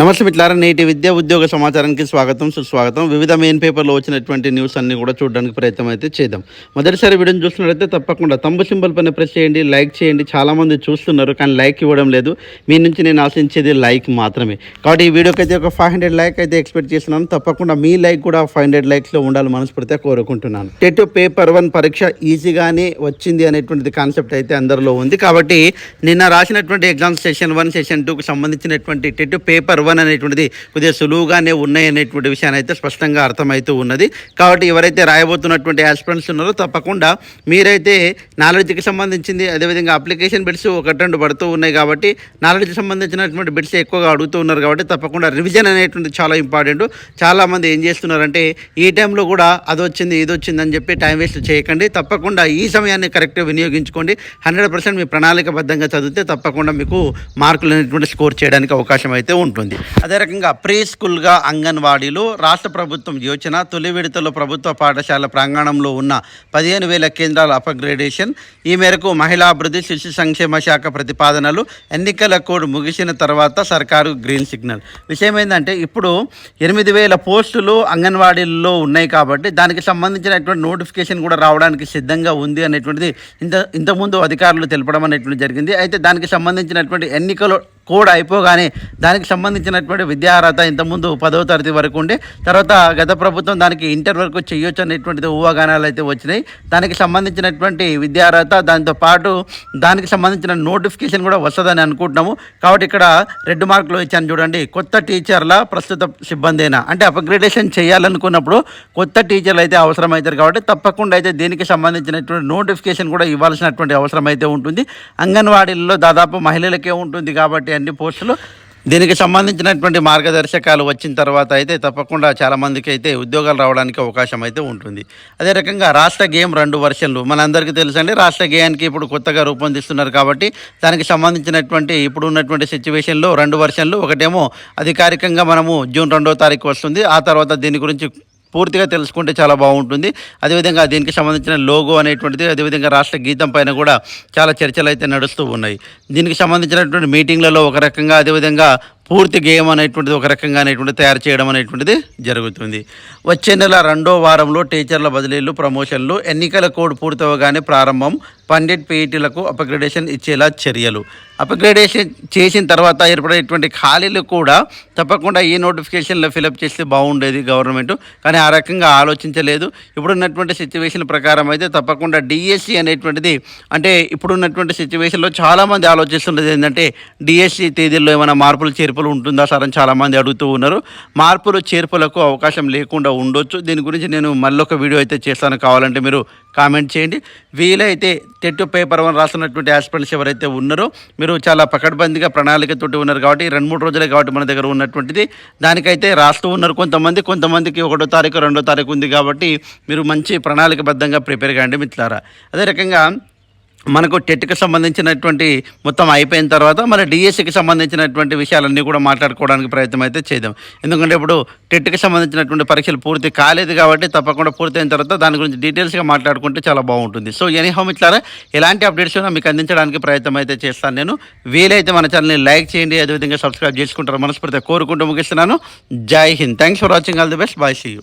నమస్తే మిట్లారా నేటి విద్యా ఉద్యోగ సమాచారానికి స్వాగతం సుస్వాగతం. వివిధ మెయిన్ పేపర్లో వచ్చినటువంటి న్యూస్ అన్ని కూడా చూడడానికి ప్రయత్నం అయితే చేద్దాం. మొదటిసారి వీడియోని చూస్తున్నట్లయితే తప్పకుండా తంబు సింబల్ పైన ప్రెస్ చేయండి లైక్ చేయండి. చాలామంది చూస్తున్నారు కానీ లైక్ ఇవ్వడం లేదు. మీ నుంచి నేను ఆశించేది లైక్ మాత్రమే. కాబట్టి ఈ వీడియోకి అయితే ఒక ఫైవ్ హండ్రెడ్ లైక్ అయితే ఎక్స్పెక్ట్ చేస్తున్నాను. తప్పకుండా మీ లైక్ కూడా ఫైవ్ హండ్రెడ్ లైక్స్లో ఉండాలి మనస్ఫూర్తిగా కోరుకుంటున్నాను. టెట్ పేపర్ వన్ పరీక్ష ఈజీగానే వచ్చింది అనేటువంటిది కాన్సెప్ట్ అయితే అందరిలో ఉంది. కాబట్టి నిన్న రాసినటువంటి ఎగ్జామ్స్ సెషన్ వన్ సెషన్ టూకి సంబంధించినటువంటి టెట్ పేపర్ వన్ అనేటువంటిది కొద్దిగా సులువుగానే ఉన్నాయి అనేటువంటి విషయాన్ని అయితే స్పష్టంగా అర్థమవుతూ ఉన్నది. కాబట్టి ఎవరైతే రాయబోతున్నటువంటి ఆస్పిరెంట్స్ ఉన్నారో తప్పకుండా మీరైతే నాలెడ్జ్కి సంబంధించింది అదేవిధంగా అప్లికేషన్ బిట్స్ ఒకటి రెండు పడుతూ ఉన్నాయి కాబట్టి నాలెడ్జ్కి సంబంధించినటువంటి బిట్స్ ఎక్కువగా అడుగుతూ ఉన్నారు కాబట్టి తప్పకుండా రివిజన్ అనేటువంటి చాలా ఇంపార్టెంట్ చాలామంది ఏం చేస్తున్నారంటే ఈ టైంలో కూడా అది వచ్చింది ఇది వచ్చింది అని చెప్పి టైం వేస్ట్ చేయకండి. తప్పకుండా ఈ సమయాన్ని కరెక్ట్గా వినియోగించుకోండి. హండ్రెడ్ పర్సెంట్ మీ ప్రణాళికబద్ధంగా చదివితే తప్పకుండా మీకు మార్కులు అనేటువంటి స్కోర్ చేయడానికి అవకాశం అయితే ఉంటుంది. అదే రకంగా ప్రీ స్కూల్గా అంగన్వాడీలు రాష్ట్ర ప్రభుత్వం యోచన తొలి విడతలో ప్రభుత్వ పాఠశాల ప్రాంగణంలో ఉన్న పదిహేను వేల కేంద్రాల అప్గ్రేడేషన్. ఈ మేరకు మహిళాభివృద్ధి శిశు సంక్షేమ శాఖ ప్రతిపాదనలు ఎన్నికల కోడ్ ముగిసిన తర్వాత సర్కారు గ్రీన్ సిగ్నల్. విషయం ఏంటంటే ఇప్పుడు ఎనిమిది వేల పోస్టులు అంగన్వాడీల్లో ఉన్నాయి కాబట్టి దానికి సంబంధించినటువంటి నోటిఫికేషన్ కూడా రావడానికి సిద్ధంగా ఉంది అనేటువంటిది ఇంత ఇంతకుముందు అధికారులు తెలపడం అనేటువంటి జరిగింది. అయితే దానికి సంబంధించినటువంటి ఎన్నికలు కోడ్ అయిపోగానే దానికి సంబంధించినటువంటి విద్యార్హత ఇంతకుముందు పదో తరగతి వరకు ఉండే. తర్వాత గత ప్రభుత్వం దానికి ఇంటర్ వరకు చేయొచ్చు అనేటువంటిది ఊహాగానాలు అయితే వచ్చినాయి. దానికి సంబంధించినటువంటి విద్యార్హత దాంతో పాటు దానికి సంబంధించిన నోటిఫికేషన్ కూడా వస్తుందని అనుకుంటున్నాము. కాబట్టి ఇక్కడ రెడ్ మార్కులు ఇచ్చాను చూడండి. కొత్త టీచర్ల ప్రస్తుత సిబ్బందేనా? అంటే అప్గ్రేడేషన్ చేయాలనుకున్నప్పుడు కొత్త టీచర్లు అయితే అవసరం అవుతారు కాబట్టి తప్పకుండా అయితే దీనికి సంబంధించినటువంటి నోటిఫికేషన్ కూడా ఇవ్వాల్సినటువంటి అవసరం అయితే ఉంటుంది. అంగన్వాడీల్లో దాదాపు మహిళలకే ఉంటుంది కాబట్టి అన్ని పోస్టులు. దీనికి సంబంధించినటువంటి మార్గదర్శకాలు వచ్చిన తర్వాత అయితే తప్పకుండా చాలామందికి అయితే ఉద్యోగాలు రావడానికి అవకాశం అయితే ఉంటుంది. అదే రకంగా రాష్ట్ర గేమ్ రెండు వర్షన్లు. మనందరికీ తెలుసండి రాష్ట్ర గేయానికి ఇప్పుడు కొత్తగా రూపొందిస్తున్నారు కాబట్టి దానికి సంబంధించినటువంటి ఇప్పుడు ఉన్నటువంటి సిచ్యువేషన్లో రెండు వర్షన్లు. ఒకటేమో అధికారికంగా మనము జూన్ రెండో తారీఖు వస్తుంది. ఆ తర్వాత దీని గురించి పూర్తిగా తెలుసుకుంటే చాలా బాగుంటుంది. అదేవిధంగా దీనికి సంబంధించిన లోగో అనేటువంటిది అదేవిధంగా రాష్ట్ర గీతం పైన కూడా చాలా చర్చలు అయితే నడుస్తూ ఉన్నాయి. దీనికి సంబంధించినటువంటి మీటింగ్లలో ఒక రకంగా అదేవిధంగా పూర్తి గేమ్ అనేటువంటిది ఒక రకంగా అనేటువంటి తయారు చేయడం అనేటువంటిది జరుగుతుంది. వచ్చే నెల రెండో వారంలో టీచర్ల బదిలీలు ప్రమోషన్లు ఎన్నికల కోడ్ పూర్తవగానే ప్రారంభం. పండిట్ పీఈటీలకు అప్గ్రేడేషన్ ఇచ్చేలా చర్యలు. అప్గ్రేడేషన్ చేసిన తర్వాత ఏర్పడేటువంటి ఖాళీలు కూడా తప్పకుండా ఈ నోటిఫికేషన్లో ఫిలప్ చేస్తే బాగుండేది గవర్నమెంట్. కానీ ఆ రకంగా ఆలోచించలేదు. ఇప్పుడున్నటువంటి సిచ్యువేషన్ ప్రకారం అయితే తప్పకుండా డిఎస్సి అనేటువంటిది అంటే ఇప్పుడున్నటువంటి సిచ్యువేషన్లో చాలామంది ఆలోచిస్తున్నది ఏంటంటే డిఎస్సి తేదీల్లో ఏమైనా మార్పులు చేర్పులు ఉంటుందా సార్ అని చాలామంది అడుగుతూ ఉన్నారు. మార్పులు చేర్పులకు అవకాశం లేకుండా ఉండొచ్చు. దీని గురించి నేను మళ్ళొక వీడియో అయితే చేస్తాను. కావాలంటే మీరు కామెంట్ చేయండి. వీలైతే టెట్ పేపర్ వన్ రాస్తున్నటువంటి ఆస్పిరెంట్స్ ఎవరైతే ఉన్నారో మీరు చాలా పకడ్బందీగా ప్రణాళికతోటి ఉన్నారు కాబట్టి రెండు మూడు రోజులే కాబట్టి మన దగ్గర ఉన్నటువంటిది. దానికైతే రాస్తూ ఉన్నారు కొంతమంది. కొంతమందికి ఒకటో తారీఖు రెండో తారీఖు ఉంది కాబట్టి మీరు మంచి ప్రణాళికబద్ధంగా ప్రిపేర్ కాండి మిత్రులారా. అదే రకంగా మనకు టెట్కి సంబంధించినటువంటి మొత్తం అయిపోయిన తర్వాత మరి డిఎస్సికి సంబంధించినటువంటి విషయాలన్నీ కూడా మాట్లాడుకోవడానికి ప్రయత్నం అయితే చేద్దాం. ఎందుకంటే ఇప్పుడు టెట్కి సంబంధించినటువంటి పరీక్షలు పూర్తి కాలేదు కాబట్టి తప్పకుండా పూర్తయిన తర్వాత దాని గురించి డీటెయిల్స్గా మాట్లాడుకుంటే చాలా బాగుంటుంది. సో ఎనీహోమ్ ఇట్లారా ఎలాంటి అప్డేట్స్ ఉన్నా మీకు అందించడానికి ప్రయత్నం అయితే చేస్తాను నేను. వీలైతే మన ఛానల్ని లైక్ చేయండి అదేవిధంగా సబ్స్క్రైబ్ చేసుకుంటారు మనస్ఫూర్తిగా కోరుకుంటూ ముగిస్తున్నాను. జై Hind. Thanks for watching all the best bye see you